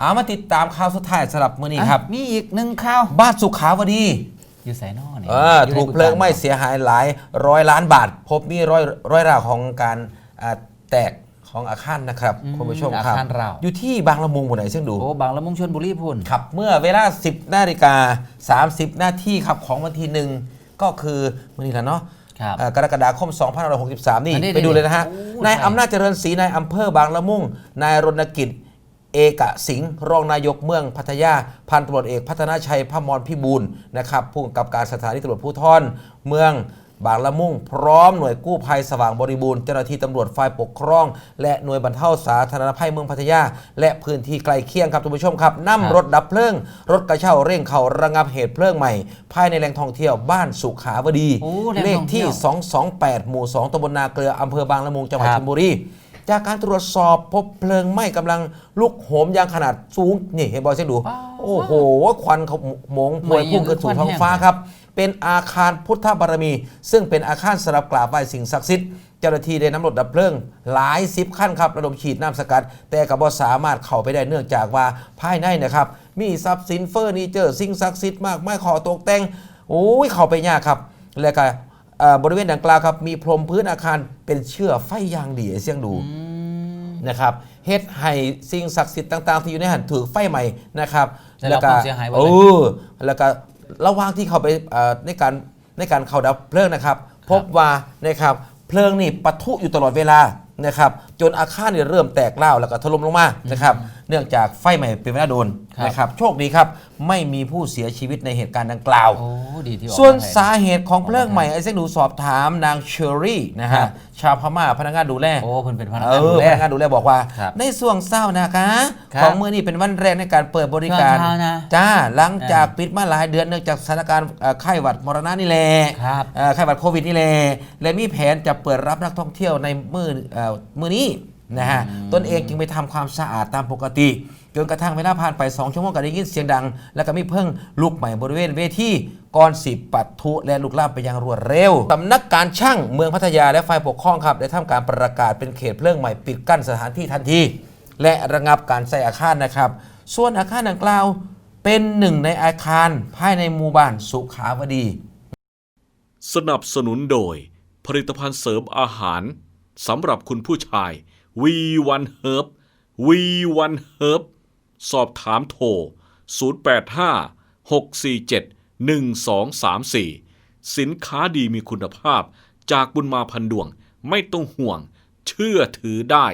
เอามาติดตามข่าวสุดท้ายสำหรับมื้อนี้ครับอะมีอีกหนึ่งข่าว บ้านสุขาวดีอยู่ไสนอนี่เออถูกเพลิงไหม้เสียหายหลายร้อยล้านบาท พบมีร้อยร้อยราวของการอ่าแตกของอาคารนะครับคุณผู้ชมครับ อาคารราว อยู่ที่บางละมุงหมู่ไหนซึ่งดู โอ้บางละมุงชนบุรีพุ่น ครับเมื่อเวลา 10นาฬิกา30นาทีครับของวันที่หนึ่งก็คือวันนี้แหละเนาะครับเอ่อกรกฎาคม 2563 นี่ อันนี้ไปดูเลยนะฮะ โอ้นายใช่อำนาจเจริญศรีนายอำเภอบางละมุง นายรณกิจ เอกสิงห์รองนายกเมืองพัทยา พันตำรวจเอกพัฒนาชัยพมรพิบูลนะครับผู้กำกับการสถานีตำรวจภูธรเมืองบางละมุงพร้อมหน่วยกู้ภัยสว่างบริบูรณ์เจ้าหน้าที่ตำรวจฝ่ายปกครอง และหน่วยบรรเทาสาธารณภัยเมืองพัทยา และพื้นที่ใกล้เคียงครับท่านผู้ชมครับนำรถดับเพลิง รถกระเช้าเร่งเข้าระงับเหตุเพลิงใหม่ ภายในแหล่งท่องเที่ยวบ้านสุขาวดีโอ้แหล่งเลขท่องเที่ที่ยว228 หมู่ 2ตำบลนาเกลืออำเภอบางละมุงจังหวัดครับชลบุรี จากการตรวจสอบพบเพลิงไหม้กำลังลุกโหมอยางขนาดสูง นี่เห็นบอลเช่นดูโอ้โห ควันเขาหมงพวยพุ่งขึ้นสู่ท้องฟ้าครับ เป็นอาคารพุทธบารมี ซึ่งเป็นอาคารสำหรับกราบไหว้สิ่งศักดิ์สิทธิ์เจ้าหน้าที่ได้นำรถดับเพลิง หลายสิบขั้นครับระดมฉีดน้ำสกัด แต่ก็บ่สามารถเข้าไปได้เนื่องจากว่าภายในนะครับ มีทรัพย์สินเฟอร์นิเจอร์สิ่งศักดิ์สิทธิ์มากไม่ขอตกแต่งโอ้ยเข้าไปยากครับ แล้วก็เอ่อ บริเวณดังกล่าวครับมีพรมพื้นอาคารเป็นเชื่อไฟยางดีเสียงดูนะครับเฮ็ดให้สิ่งศักดิ์สิทธิ์ต่าง ๆ ที่อยู่ในหันถือไฟใหม่นะครับได้รับความเสียหายหมดเลยเออแล้วก็ระหว่างที่เขาไปเอ่อในการในการเข้าดับเพลิงนะครับ พบว่านะครับเพลิงนี่ปะทุอยู่ตลอดเวลานะครับ จนอาคารเนี่ยเริ่มแตกเล่าวแล้วก็ถล่มลงมานะครับเนื่องจากไฟใหม่เป็นเวลาโดนครับนะครับโชคดีครับไม่มีผู้เสียชีวิตในเหตุการณ์ดังกล่าวโอ้ดีที่ออกส่วนมาได้สาเหตุของเพลิงใหม่ไอ้เซ็งดูสอบถามนางเชอรี่นะครัฮะบชาวพม่าพนักงานดูแลโอ้เพิ่นเป็นพนักเองานดูอแลพนักงานดูแลบอกว่าครับในส่วงเศร้านะคะครับของมือนี้เป็นวันแรกในการเปิดบริการช่วงเช้านะจ้าหลังจากอ่าปิดมาหลายเดือนเนื่องจากสถานการณ์เอ่อไข้หวัดมรณะนี่แหละครับเอ่อไข้หวัดโควิดนี่แหละและมีแผนจะเปิดรับนักท่องเที่ยวในมือเอ่อมือนี้ นะฮะตนเองจึงไปทำความสะอาดตามปกติจนกระทั่งเวลาผ่านไป2ชั่วโมงก็ได้ยินเสียงดัง แล้วก็มีเพิ่งลุกใหม่บริเวณเวทีก่อนสิปัดทุและลุกลามไปอย่างรวดเร็วสำนักการช่างเมืองพัทยาและฝ่ายปกครองครับได้ทำการประกาศเป็นเขตเพลิงใหม่ปิดกั้นสถานที่ทันที และระงับการใช้อาคารนะครับ ส่วนอาคารดังกล่าวเป็นหนึ่งในอาคารภายในหมู่บ้านสุขาวดี สนับสนุนโดย ผลิตภัณฑ์เสริมอาหารสำหรับคุณผู้ชาย V1 Herb V1 Herb สอบถามโทร 085 647 1234 สินค้าดีมีคุณภาพจากบุญมาพันดวง ไม่ต้องห่วง เชื่อถือได้